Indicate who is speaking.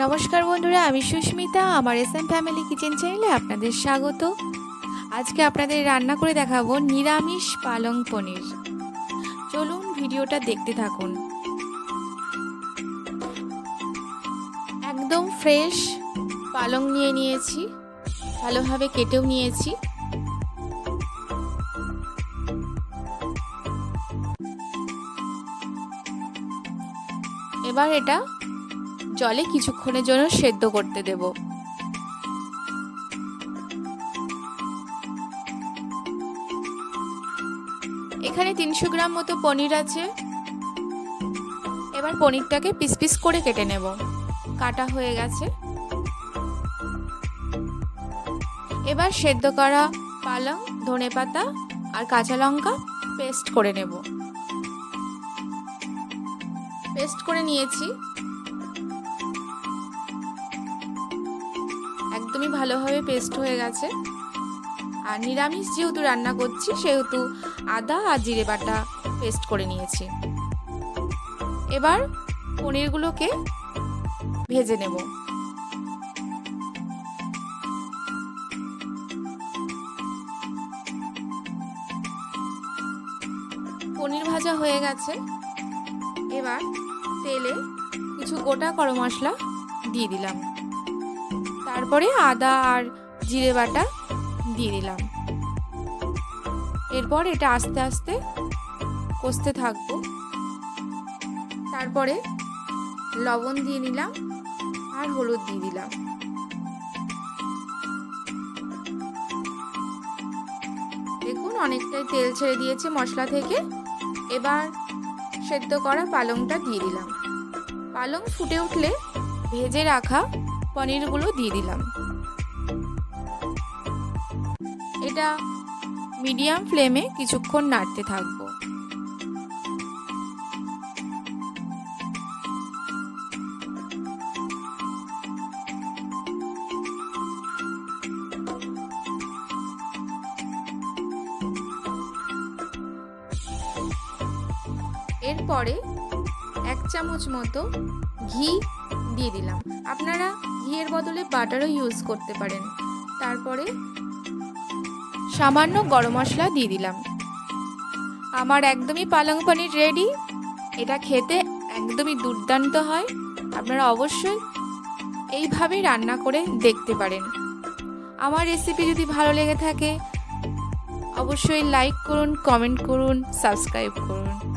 Speaker 1: নমস্কার বন্ধুরা, আমি সুস্মিতা, আমার এস এম ফ্যামিলি কিচেন চ্যানেলে আপনাদের স্বাগত। আজকে আপনাদের রান্না করে দেখাবো নিরামিষ পালং পনির। চলুন ভিডিওটা দেখতে থাকুন। একদম ফ্রেশ পালং নিয়ে নিয়েছি, ভালোভাবে কেটেও নিয়েছি। এবার এটা জলে কিছুক্ষণের জন্য সেদ্ধ করতে দেব। এখানে তিনশো গ্রাম মতো পনির আছে। এবার পনিরটাকে পিস পিস করে কেটে নেব। কাটা হয়ে গেছে। এবার সেদ্ধ করা পালং, ধনে পাতা আর কাঁচা লঙ্কা পেস্ট করে নেব। পেস্ট করে নিয়েছি। একদমই ভালোভাবে পেস্ট হয়ে গেছে। আর নিরামিষ যেহেতু রান্না করছি, সেহেতু আদা আর জিরে বাটা পেস্ট করে নিয়েছি। এবার পনিরগুলোকে ভেজে নেব। পনির ভাজা হয়ে গেছে। এবার তেলে কিছু গোটা গরম মশলা দিয়ে দিলাম। তারপরে আদা আর জিরে বাটা দিয়ে দিলাম। এরপর এটা আস্তে আস্তে কষতে থাকব। তারপরে লবণ দিয়ে নিলাম আর হলুদ দিয়ে দিলাম। দেখুন অনেকটাই তেল ছেড়ে দিয়েছে মশলা থেকে। এবার সেদ্ধ করা পালংটা দিয়ে দিলাম। পালং ফুটে উঠলে ভেজে রাখা পনিরগুলো দিয়ে দিলাম। এটা মিডিয়াম ফ্লেমে কিছুক্ষণ নাড়তে থাকব। এরপরে এক চামচ মতো ঘি দিয়ে দিলাম। আপনারা ঘিয়ের বদলে বাটারও ইউজ করতে পারেন। তারপরে সামান্য গরম মশলা দিয়ে দিলাম। আমার একদমই পালং পনির রেডি এটা খেতে একদমই দুর্দান্ত হয়। আপনারা অবশ্যই এইভাবেই রান্না করে দেখতে পারেন। আমার রেসিপি যদি ভালো লেগে থাকে, অবশ্যই লাইক করুন কমেন্ট করুন সাবস্ক্রাইব করুন।